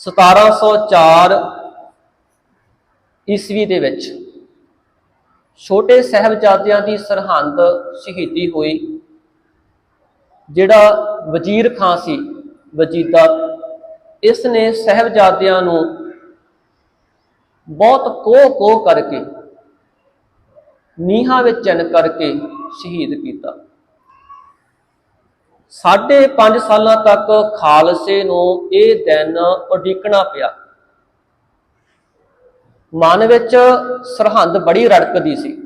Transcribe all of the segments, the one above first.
1704 ਈਸਵੀ ਦੇ ਵਿੱਚ ਛੋਟੇ ਸਾਹਿਬਜ਼ਾਦਿਆਂ ਦੀ ਸਰਹੰਦ ਸ਼ਹੀਦੀ ਹੋਈ, ਜਿਹੜਾ ਵਜ਼ੀਰ ਖਾਂ ਸੀ, ਵਜੀਦਾ। ਇਸ ਨੇ ਸਾਹਿਬਜ਼ਾਦਿਆਂ ਨੂੰ ਬਹੁਤ ਕੋਹ ਕੋਹ ਕਰਕੇ, ਨੀਹਾਂ ਵਿੱਚ ਚਿਣ ਕਰਕੇ ਸ਼ਹੀਦ ਕੀਤਾ। ਸਾਢੇ 5 ਸਾਲਾਂ ਤੱਕ ਖਾਲਸੇ ਨੂੰ ਇਹ ਦਿਨ ਉਡੀਕਣਾ ਪਿਆ। ਮਨ ਵਿੱਚ ਸਰਹੰਦ ਬੜੀ ਰੜਕਦੀ ਸੀ।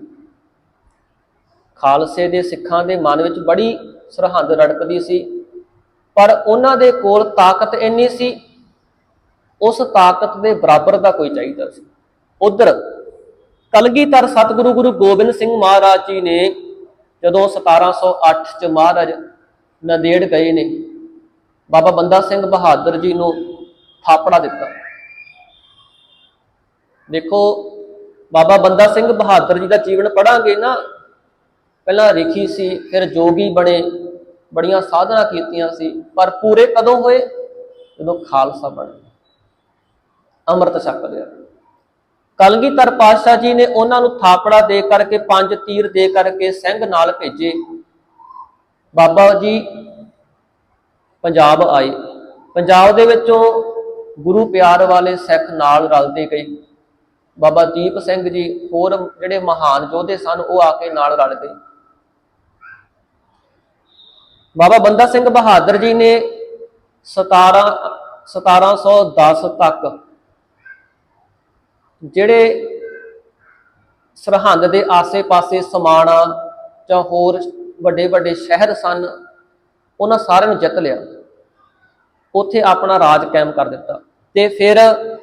ਖਾਲਸੇ ਦੇ ਸਿੱਖਾਂ ਦੇ ਮਨ ਵਿੱਚ ਬੜੀ ਸਰਹੰਦ ਰੜਕਦੀ ਸੀ। ਪਰ ਉਹਨਾਂ ਦੇ ਕੋਲ ਤਾਕਤ ਇੰਨੀ ਸੀ, ਉਸ ਤਾਕਤ ਦੇ ਬਰਾਬਰ ਦਾ ਕੋਈ ਚਾਹੀਦਾ ਸੀ। ਉਧਰ ਕਲਗੀਧਰ ਸਤਿਗੁਰੂ ਗੁਰੂ ਗੋਬਿੰਦ ਸਿੰਘ ਮਹਾਰਾਜ ਜੀ ਨੇ ਜਦੋਂ 1708 ਚ ਮਹਾਰਾਜ ਨੰਦੇੜ ਗਏ ਨੇ। ਬਾਬਾ ਬੰਦਾ ਸਿੰਘ ਬਹਾਦਰ ਜੀ ਨੂੰ ਥਾਪੜਾ ਦਿੱਤਾ। ਦੇਖੋ, ਬਾਬਾ ਬੰਦਾ ਸਿੰਘ ਬਹਾਦਰ ਜੀ ਦਾ ਜੀਵਨ ਪੜਾਂਗੇ ਨਾ, ਪਹਿਲਾਂ ਰਿਖੀ ਸੀ, ਫਿਰ ਜੋਗੀ ਬਣੇ, ਬੜੀਆਂ ਸਾਧਨਾ ਕੀਤੀਆਂ ਸੀ, ਪਰ ਪੂਰੇ ਕਦੋਂ ਹੋਏ? ਜਦੋਂ ਖਾਲਸਾ ਬਣੇ। ਅੰਮ੍ਰਿਤ ਛਕ ਲਿਆ। ਕਲਗੀਧਰ ਪਾਤਸ਼ਾਹ ਜੀ ਨੇ ਉਹਨਾਂ ਨੂੰ ਥਾਪੜਾ ਦੇ ਕਰਕੇ, ਪੰਜ ਤੀਰ ਦੇ ਕਰਕੇ ਸਿੰਘ ਨਾਲ ਭੇਜੇ। ਬਾਬਾ ਜੀ, ਪੰਜਾਬ ਆਏ। ਪੰਜਾਬ ਦੇ ਵਿੱਚੋਂ ਗੁਰੂ ਪਿਆਰ ਵਾਲੇ ਸਿੱਖ ਨਾਲ ਰਲਦੇ ਗਏ। ਬਾਬਾ ਦੀਪ ਸਿੰਘ ਜੀ ਹੋਰ ਜਿਹੜੇ ਮਹਾਨ ਯੋਧੇ ਸਨ, ਉਹ ਆ ਕੇ ਨਾਲ ਰਲ ਗਏ। ਬਾਬਾ ਬੰਦਾ ਸਿੰਘ ਬਹਾਦਰ ਜੀ ਨੇ 17 1710 ਤੱਕ ਜਿਹੜੇ ਸਰਹੰਦ ਦੇ ਆਸੇ-ਪਾਸੇ ਸਮਾਣਾ ਜਾਂ ਹੋਰ ਵੱਡੇ ਵੱਡੇ ਸ਼ਹਿਰ ਸਨ, ਉਹਨਾਂ ਸਾਰਿਆਂ ਨੂੰ ਜਿੱਤ ਲਿਆ। ਉੱਥੇ ਆਪਣਾ ਰਾਜ ਕਾਇਮ ਕਰ ਦਿੱਤਾ ਤੇ ਫਿਰ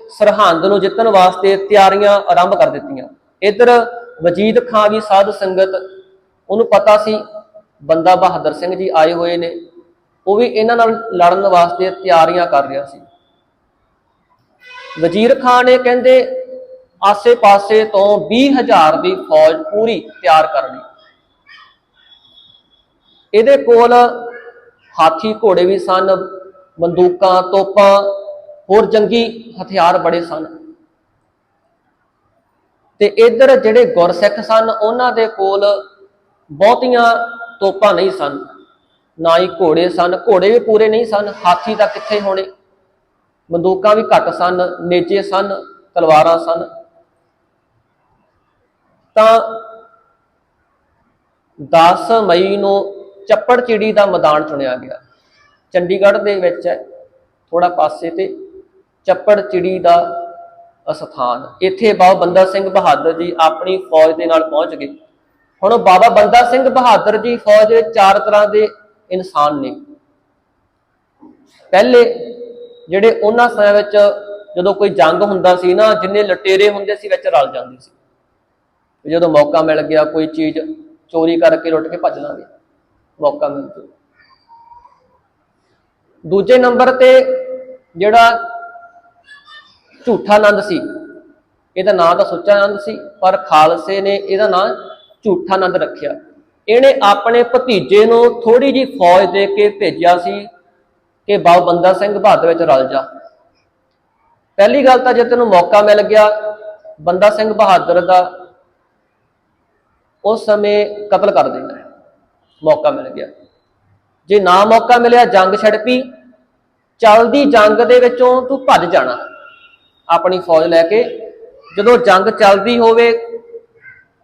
ਸਰਹੰਦ ਨੂੰ ਜਿੱਤਣ ਵਾਸਤੇ ਤਿਆਰੀਆਂ ਆਰੰਭ ਕਰ ਦਿੱਤੀਆਂ। ਇਧਰ ਵਜੀਦ ਖਾਂ ਵੀ ਸਾਧ ਸੰਗਤ, ਉਹਨੂੰ ਪਤਾ ਸੀ, ਬੰਦਾ ਬਹਾਦਰ ਸਿੰਘ ਜੀ ਆਏ ਹੋਏ ਨੇ, ਉਹ ਵੀ ਇਹਨਾਂ ਨਾਲ ਲੜਨ ਵਾਸਤੇ ਤਿਆਰੀਆਂ ਕਰ ਰਿਹਾ ਸੀ। ਵਜ਼ੀਰ ਖਾਨ ਨੇ ਕਹਿੰਦੇ, ਆਸੇ-ਪਾਸੇ ਤੋਂ 20000 ਦੀ ਫੌਜ ਪੂਰੀ ਤਿਆਰ ਕਰ ਲਈ। ਇਹਦੇ ਕੋਲ ਹਾਥੀ ਘੋੜੇ ਵੀ ਸਨ, ਬੰਦੂਕਾਂ, ਤੋਪਾਂ, ਹੋਰ ਜੰਗੀ ਹਥਿਆਰ ਬੜੇ ਸਨ। ਤੇ ਇਧਰ ਜਿਹੜੇ ਗੁਰਸਿੱਖ ਸਨ, ਉਹਨਾਂ ਦੇ ਕੋਲ ਬਹੁਤੀਆਂ ਤੋਪਾਂ ਨਹੀਂ ਸਨ, ਨਾ ਹੀ ਘੋੜੇ ਸਨ। ਘੋੜੇ ਵੀ ਪੂਰੇ ਨਹੀਂ ਸਨ, ਹਾਥੀ ਤਾਂ ਕਿੱਥੇ ਹੋਣੇ? ਬੰਦੂਕਾਂ ਵੀ ਘੱਟ ਸਨ ਨੇਜੇ ਸਨ, ਤਲਵਾਰਾਂ ਸਨ। ਤਾਂ 10 ਮਈ ਨੂੰ ਚੱਪੜ ਚਿੜੀ ਦਾ ਮੈਦਾਨ ਚੁਣਿਆ ਗਿਆ। ਚੰਡੀਗੜ੍ਹ ਦੇ ਵਿੱਚ ਹੈ ਥੋੜਾ ਪਾਸੇ ਤੇ ਚੱਪੜ ਚਿੜੀ ਦਾ ਅਸਥਾਨ। ਇੱਥੇ ਬਾਬਾ ਬੰਦਾ ਸਿੰਘ ਬਹਾਦਰ ਜੀ ਆਪਣੀ ਫੌਜ ਦੇ ਨਾਲ ਪਹੁੰਚ ਗਏ। ਹੁਣ ਬਾਬਾ ਬੰਦਾ ਸਿੰਘ ਬਹਾਦਰ ਜੀ ਫੌਜ ਵਿੱਚ ਚਾਰ ਤਰ੍ਹਾਂ ਦੇ ਇਨਸਾਨ ਨੇ। ਪਹਿਲੇ ਜਿਹੜੇ ਉਹਨਾਂ ਸਮਿਆਂ ਵਿੱਚ ਜਦੋਂ ਕੋਈ ਜੰਗ ਹੁੰਦਾ ਸੀ ਨਾ, ਜਿੰਨੇ ਲਟੇਰੇ ਹੁੰਦੇ ਸੀ ਵਿੱਚ ਰਲ ਜਾਂਦੇ ਸੀ। ਜਦੋਂ ਮੌਕਾ ਮਿਲ ਗਿਆ, ਕੋਈ ਚੀਜ਼ ਚੋਰੀ ਕਰਕੇ ਲੁੱਟ ਕੇ ਭੱਜ ਲਾਂਗੇ। ਮੌਕਾ ਮਿਲ ਜੂ ਦੂਜੇ ਨੰਬਰ ਤੇ ਜਿਹੜਾ ਝੂਠਾ ਆਨੰਦ ਸੀ, ਇਹਦਾ ਨਾਂ ਤਾਂ ਸੁੱਚਾ ਆਨੰਦ ਸੀ, ਪਰ ਖਾਲਸੇ ਨੇ ਇਹਦਾ ਨਾਂ ਝੂਠਾ ਆਨੰਦ ਰੱਖਿਆ। ਇਹਨੇ ਆਪਣੇ ਭਤੀਜੇ ਨੂੰ ਥੋੜੀ ਜੀ ਫੌਜ ਦੇ ਕੇ ਭੇਜਿਆ ਸੀ ਕਿ ਬਾਬਾ ਬੰਦਾ ਸਿੰਘ ਬਹਾਦਰ ਵਿੱਚ ਰਲ ਜਾ। ਪਹਿਲੀ ਗੱਲ ਤਾਂ ਜੇ ਤੈਨੂੰ ਮੌਕਾ ਮਿਲ ਗਿਆ ਬੰਦਾ ਸਿੰਘ ਬਹਾਦਰ ਦਾ, ਉਸ ਸਮੇਂ ਕਤਲ ਕਰ ਦੇਣਾ। ਹੈ ਮੌਕਾ ਮਿਲ ਗਿਆ। ਜੇ ਨਾ ਮੌਕਾ ਮਿਲਿਆ, ਜੰਗ ਛੱਡ ਪੀ ਚੱਲਦੀ ਜੰਗ ਦੇ ਵਿੱਚੋਂ ਤੂੰ ਭੱਜ ਜਾਣਾ। ਆਪਣੀ ਫੌਜ ਲੈ ਕੇ ਜਦੋਂ ਜੰਗ ਚੱਲਦੀ ਹੋਵੇ,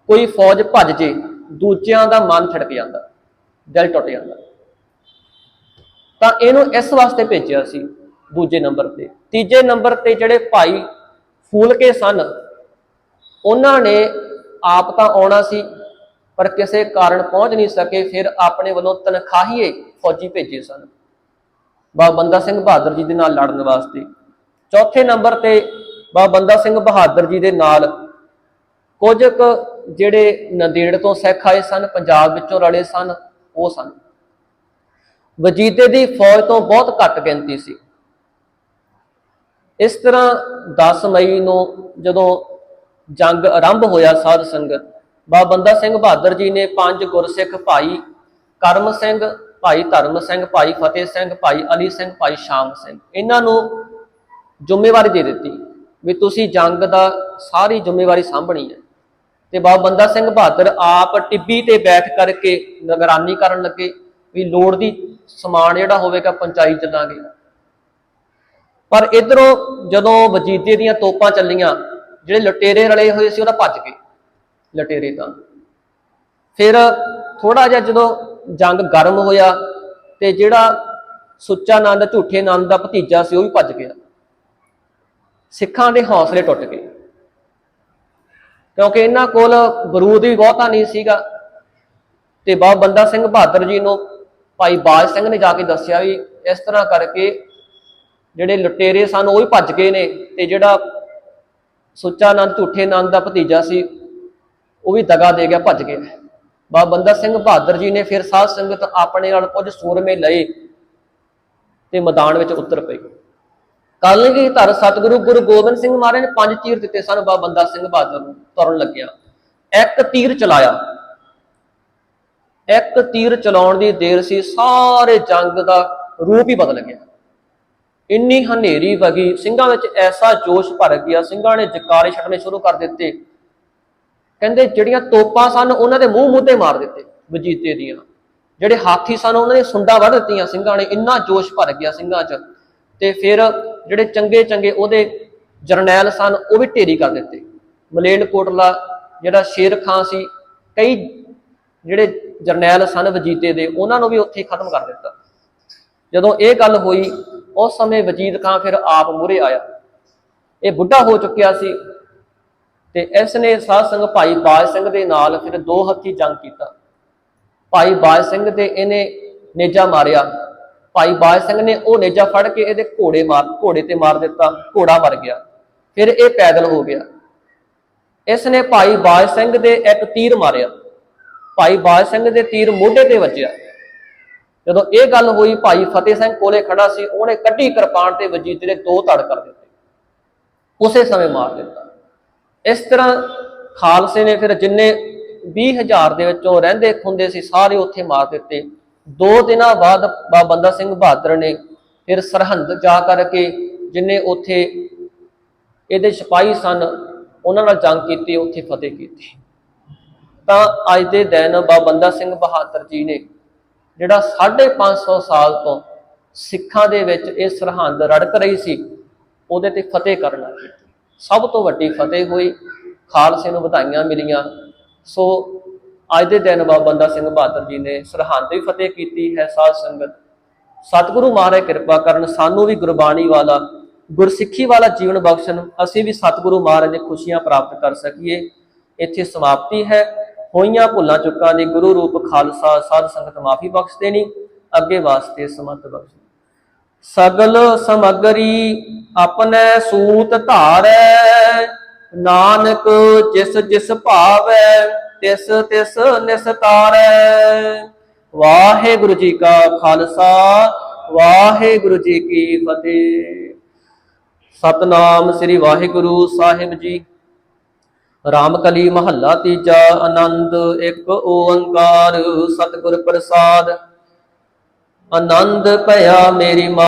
ਕੋਈ ਫੌਜ ਭੱਜ ਜੇ, ਦੂਜਿਆਂ ਦਾ ਮਨ ਛੜਕ ਜਾਂਦਾ, ਦਿਲ ਟੁੱਟ ਜਾਂਦਾ। ਤਾਂ ਇਹਨੂੰ ਇਸ ਵਾਸਤੇ ਭੇਜਿਆ ਸੀ ਦੂਜੇ ਨੰਬਰ ਤੇ। ਤੀਜੇ ਨੰਬਰ ਤੇ ਜਿਹੜੇ ਭਾਈ ਫੂਲਕੇ ਸਨ, ਉਹਨਾਂ ਨੇ ਆਪ ਤਾਂ ਆਉਣਾ ਸੀ। ਪਰ ਕਿਸੇ ਕਾਰਨ ਪਹੁੰਚ ਨਹੀਂ ਸਕੇ, ਫਿਰ ਆਪਣੇ ਵੱਲੋਂ ਤਨਖਾਹੀਏ ਫੌਜੀ ਭੇਜੇ ਸਨ। ਬਾਬਾ ਬੰਦਾ ਸਿੰਘ ਬਹਾਦਰ ਜੀ ਦੇ ਨਾਲ ਲੜਨ ਵਾਸਤੇ। ਚੌਥੇ ਨੰਬਰ ਤੇ ਬਾਬਾ ਬੰਦਾ ਸਿੰਘ ਬਹਾਦਰ ਜੀ ਦੇ ਨਾਲ ਕੁਝ ਕੁ ਜਿਹੜੇ ਨੰਦੇੜ ਤੋਂ ਸਿੱਖ ਆਏ ਸਨ, ਪੰਜਾਬ ਵਿੱਚੋਂ ਰਲੇ ਸਨ, ਉਹ ਸਨ। ਵਜੀਦੇ ਦੀ ਫੌਜ ਤੋਂ ਬਹੁਤ ਘੱਟ ਗਿਣਤੀ ਸੀ। ਇਸ ਤਰ੍ਹਾਂ 10 ਮਈ ਨੂੰ ਜਦੋਂ ਜੰਗ ਆਰੰਭ ਹੋਇਆ ਸਾਧ ਸੰਗਤ ਬਾਬਾ ਬੰਦਾ ਸਿੰਘ ਬਹਾਦਰ ਜੀ ਨੇ ਪੰਜ ਗੁਰਸਿੱਖ ਭਾਈ ਕਰਮ ਸਿੰਘ, ਭਾਈ ਧਰਮ ਸਿੰਘ, ਭਾਈ ਫਤਿਹ ਸਿੰਘ, ਭਾਈ ਅਲੀ ਸਿੰਘ, ਭਾਈ ਸ਼ਾਮ ਸਿੰਘ। ਇਹਨਾਂ ਨੂੰ ਜ਼ਿੰਮੇਵਾਰੀ ਦੇ ਦਿੱਤੀ ਵੀ ਤੁਸੀਂ ਜੰਗ ਦਾ ਸਾਰੀ ਜ਼ਿੰਮੇਵਾਰੀ ਸਾਂਭਣੀ ਹੈ। ਤੇ ਬਾਬਾ ਬੰਦਾ ਸਿੰਘ ਬਹਾਦਰ ਆਪ ਟਿੱਬੀ ਤੇ ਬੈਠ ਕਰਕੇ ਨਿਗਰਾਨੀ ਕਰਨ ਲੱਗੇ ਵੀ ਲੋੜ ਦੀ ਸਮਾਨ ਜਿਹੜਾ ਹੋਵੇਗਾ ਪੰਚਾਈ ਚੱਲਾਂਗੇ ਪਰ ਇਧਰੋਂ ਜਦੋਂ ਵਜੀਦੇ ਦੀਆਂ ਤੋਪਾਂ ਚੱਲੀਆਂ, ਜਿਹੜੇ ਲੁਟੇਰੇ ਰਲੇ ਹੋਏ ਸੀ ਉਹਦਾ ਭੱਜ ਗਏ। ਲਟੇਰੇ ਤਾਂ। ਫਿਰ ਥੋੜਾ ਜਿਹਾ ਜਦੋਂ ਜੰਗ ਗਰਮ ਹੋਇਆ ਤੇ ਜਿਹੜਾ ਸੁੱਚਾ ਨੰਦ, ਝੂਠੇ ਆਨੰਦ ਦਾ ਭਤੀਜਾ ਸੀ, ਉਹ ਵੀ ਭੱਜ ਗਿਆ। ਸਿੱਖਾਂ ਦੇ ਹੌਸਲੇ ਟੁੱਟ ਗਏ। ਕਿਉਂਕਿ ਇਹਨਾਂ ਕੋਲ ਬਰੂਦ ਵੀ ਬਹੁਤਾ ਨਹੀਂ ਸੀਗਾ ਤੇ ਬਾਬਾ ਬੰਦਾ ਸਿੰਘ ਬਹਾਦਰ ਜੀ ਨੂੰ ਭਾਈ ਬਾਜ ਸਿੰਘ ਨੇ ਜਾ ਕੇ ਦੱਸਿਆ ਵੀ ਇਸ ਤਰ੍ਹਾਂ ਕਰਕੇ ਜਿਹੜੇ ਲੁਟੇਰੇ ਸਨ, ਉਹ ਵੀ ਭੱਜ ਗਏ ਨੇ ਤੇ ਜਿਹੜਾ ਸੁੱਚਾ ਆਨੰਦ ਝੂਠੇ ਆਨੰਦ ਦਾ ਭਤੀਜਾ ਸੀ ਉਹ ਵੀ ਦਗਾ ਦੇ ਗਿਆ, ਭੱਜ ਗਿਆ ਬਾਬਾ ਬੰਦਾ ਸਿੰਘ ਬਹਾਦਰ ਜੀ ਨੇ ਫਿਰ ਸਾਧ ਸੰਗਤ ਆਪਣੇ ਨਾਲ ਕੁਝ ਸੂਰਮੇ ਲਏ ਤੇ ਮੈਦਾਨ ਵਿੱਚ ਉਤਰ ਪਏ। ਕਲਗੀ ਧਰ ਸਤਿਗੁਰੂ ਗੁਰੂ ਗੋਬਿੰਦ ਸਿੰਘ ਮਹਾਰਾਜ ਨੇ ਪੰਜ ਤੀਰ ਦਿੱਤੇ ਸਨ ਬਾਬਾ ਬੰਦਾ ਸਿੰਘ ਬਹਾਦਰ ਨੂੰ ਤੁਰਨ ਲੱਗਿਆ। ਇੱਕ ਤੀਰ ਚਲਾਇਆ। ਇੱਕ ਤੀਰ ਚਲਾਉਣ ਦੀ ਦੇਰ ਸੀ, ਸਾਰੇ ਜੰਗ ਦਾ ਰੂਪ ਹੀ ਬਦਲ ਗਿਆ। ਇੰਨੀ ਹਨੇਰੀ ਵਗੀ, ਸਿੰਘਾਂ ਵਿੱਚ ਐਸਾ ਜੋਸ਼ ਭਰ ਗਿਆ, ਸਿੰਘਾਂ ਨੇ ਜਕਾਰੇ ਛੱਡਣੇ ਸ਼ੁਰੂ ਕਰ ਦਿੱਤੇ। ਕਹਿੰਦੇ ਜਿਹੜੀਆਂ ਤੋਪਾਂ ਸਨ ਉਹਨਾਂ ਦੇ ਮੂੰਹ ਮੂੰਹ ਤੇ ਮਾਰ ਦਿੱਤੇ ਵਜੀਤੇ ਦੀਆਂ। ਜਿਹੜੇ ਹਾਥੀ ਸਨ ਉਹਨਾਂ ਨੇ ਸੁੰਡਾ ਵੱਢ ਦਿੱਤੀਆਂ, ਸਿੰਘਾਂ ਨੇ ਇੰਨਾ ਜੋਸ਼ ਭਰ ਗਿਆ ਸਿੰਘਾਂ 'ਚ। ਤੇ ਫਿਰ ਜਿਹੜੇ ਚੰਗੇ ਚੰਗੇ ਉਹਦੇ ਜਰਨੈਲ ਸਨ, ਉਹ ਵੀ ਢੇਰੀ ਕਰ ਦਿੱਤੇ। ਮਲੇਲਕੋਟਲਾ ਜਿਹੜਾ ਸ਼ੇਰ ਖਾਂ ਸੀ, ਕਈ ਜਿਹੜੇ ਜਰਨੈਲ ਸਨ ਵਜੀਤੇ ਦੇ, ਉਹਨਾਂ ਨੂੰ ਵੀ ਉੱਥੇ ਖਤਮ ਕਰ ਦਿੱਤਾ। ਜਦੋਂ ਇਹ ਗੱਲ ਹੋਈ, ਉਸ ਸਮੇਂ ਵਜੀਦ ਖਾਂ ਫਿਰ ਆਪ ਮੂਹਰੇ ਆਇਆ। ਇਹ ਬੁੱਢਾ ਹੋ ਚੁੱਕਿਆ ਸੀ। ਤੇ ਇਸ ਨੇ ਸਾਧ ਸੰਗ ਭਾਈ ਬਾਜ ਸਿੰਘ ਦੇ ਨਾਲ ਫਿਰ ਦੋ ਹੱਥੀ ਜੰਗ ਕੀਤਾ। ਭਾਈ ਬਾਜ ਸਿੰਘ ਦੇ ਇਹਨੇ ਨੇਜਾ ਮਾਰਿਆ। ਭਾਈ ਬਾਜ ਸਿੰਘ ਨੇ ਉਹ ਨੇਜਾ ਫੜ ਕੇ ਇਹਦੇ ਘੋੜੇ ਮਾਰ, ਘੋੜੇ ਤੇ ਮਾਰ ਦਿੱਤਾ, ਘੋੜਾ ਮਰ ਗਿਆ। ਫਿਰ ਇਹ ਪੈਦਲ ਹੋ ਗਿਆ। ਇਸ ਨੇ ਭਾਈ ਬਾਜ ਸਿੰਘ ਦੇ ਇੱਕ ਤੀਰ ਮਾਰਿਆ। ਭਾਈ ਬਾਜ ਸਿੰਘ ਦੇ ਤੀਰ ਮੋਢੇ ਤੇ ਵੱਜਿਆ। ਜਦੋਂ ਇਹ ਗੱਲ ਹੋਈ, ਭਾਈ ਫਤਿਹ ਸਿੰਘ ਕੋਲੇ ਖੜਾ ਸੀ, ਉਹਨੇ ਕੱਢੀ ਕਿਰਪਾਨ ਤੇ ਵਜੀਤ ਦੇ ਦੋ ਧੜ ਕਰ ਦਿੱਤੇ। ਉਸੇ ਸਮੇਂ ਮਾਰ ਦਿੱਤਾ। ਇਸ ਤਰ੍ਹਾਂ ਖਾਲਸੇ ਨੇ ਫਿਰ ਜਿੰਨੇ 20000 ਦੇ ਵਿੱਚੋਂ ਰਹਿੰਦੇ ਖੁੰਦੇ ਸੀ, ਸਾਰੇ ਉੱਥੇ ਮਾਰ ਦਿੱਤੇ। ਦੋ ਦਿਨਾਂ ਬਾਅਦ ਬਾਬਾ ਬੰਦਾ ਸਿੰਘ ਬਹਾਦਰ ਨੇ ਫਿਰ ਸਰਹੰਦ ਜਾ ਕਰਕੇ ਜਿੰਨੇ ਉੱਥੇ ਇਹਦੇ ਸਿਪਾਹੀ ਸਨ, ਉਹਨਾਂ ਨਾਲ ਜੰਗ ਕੀਤੀ, ਉੱਥੇ ਫਤਿਹ ਕੀਤੀ। ਤਾਂ ਅੱਜ ਦੇ ਦਿਨ ਬਾਬਾ ਬੰਦਾ ਸਿੰਘ ਬਹਾਦਰ ਜੀ ਨੇ ਜਿਹੜਾ 550 ਸਾਲ ਤੋਂ ਸਿੱਖਾਂ ਦੇ ਵਿੱਚ ਇਹ ਸਰਹੰਦ ਰੜਕ ਰਹੀ ਸੀ, ਉਹਦੇ ਤੇ ਫਤਿਹ ਕਰਨਾ ਕੀਤੀ ਸਭ ਤੋਂ ਵੱਡੀ ਫਤਿਹ ਹੋਈ, ਖਾਲਸੇ ਨੂੰ ਵਧਾਈਆਂ ਮਿਲੀਆਂ। ਸੋ ਅੱਜ ਦੇ ਦਿਨ ਬਾਬਾ ਬੰਦਾ ਸਿੰਘ ਬਹਾਦਰ ਜੀ ਨੇ ਸਰਹੰਦ ਵੀ ਫਤਿਹ ਕੀਤੀ ਹੈ ਸਾਧ ਸੰਗਤ। ਸਤਿਗੁਰੂ ਮਹਾਰਾਜ ਕਿਰਪਾ ਕਰਨ ਸਾਨੂੰ ਵੀ ਗੁਰਬਾਣੀ ਵਾਲਾ, ਗੁਰਸਿੱਖੀ ਵਾਲਾ ਜੀਵਨ ਬਖਸ਼ਣ, ਅਸੀਂ ਵੀ ਸਤਿਗੁਰੂ ਮਹਾਰਾਜ ਦੇ ਖੁਸ਼ੀਆਂ ਪ੍ਰਾਪਤ ਕਰ ਸਕੀਏ। ਇੱਥੇ ਸਮਾਪਤੀ ਹੈ। ਹੋਈਆਂ ਭੁੱਲਾਂ ਚੁੱਕਾਂ ਦੀ ਗੁਰੂ ਰੂਪ ਖਾਲਸਾ ਸਾਧ ਸੰਗਤ ਮਾਫੀ ਬਖਸ਼ ਦੇਣੀ ਅੱਗੇ ਵਾਸਤੇ ਸਮਤ ਬਖਸ਼ ਸਗਲ ਸਮਗਰੀ ਆਪਣੇ ਸੂਤ ਧਾਰੈ। ਨਾਨਕ ਜਿਸ ਜਿਸ ਭਾਵੈ, ਤਿਸ ਤਿਸ ਨਿਸਤਾਰੈ ਵਾਹਿਗੁਰੂ ਜੀ ਕਾ ਖਾਲਸਾ, ਵਾਹਿਗੁਰੂ ਜੀ ਕੀ ਫਤਿਹ। ਸਤਨਾਮ ਸ੍ਰੀ ਵਾਹਿਗੁਰੂ ਸਾਹਿਬ ਜੀ। ਰਾਮਕਲੀ ਮਹੱਲਾ ਤੀਜਾ, ਆਨੰਦ ਇੱਕ ਓੰਕਾਰ, ਸਤਿਗੁਰ ਪ੍ਰਸਾਦ। ਆਨੰਦ ਭਇਆ ਮੇਰੀ ਮਾ